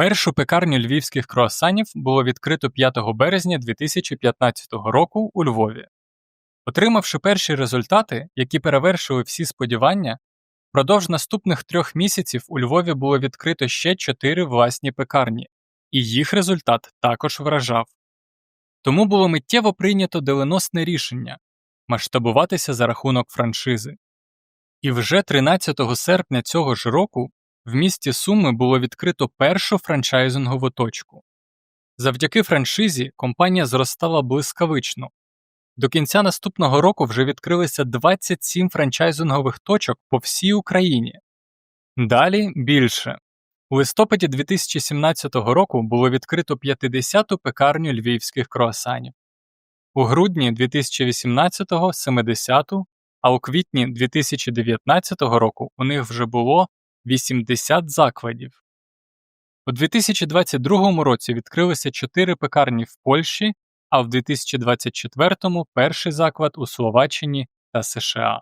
Першу пекарню львівських круасанів було відкрито 5 березня 2015 року у Львові. Отримавши перші результати, які перевершили всі сподівання, впродовж наступних трьох місяців у Львові було відкрито ще чотири власні пекарні, і їх результат також вражав. Тому було миттєво прийнято доленосне рішення масштабуватися за рахунок франшизи. І вже 13 серпня цього ж року в місті Суми було відкрито першу франчайзингову точку. Завдяки франшизі компанія зростала блискавично. До кінця наступного року вже відкрилися 27 франчайзингових точок по всій Україні. Далі більше. У листопаді 2017 року було відкрито 50-ту пекарню львівських круасанів. У грудні 2018-го 70-ту, а у квітні 2019 року у них вже було 80 закладів. У 2022 році відкрилися 4 пекарні в Польщі, а в 2024 перший заклад у Словаччині та США.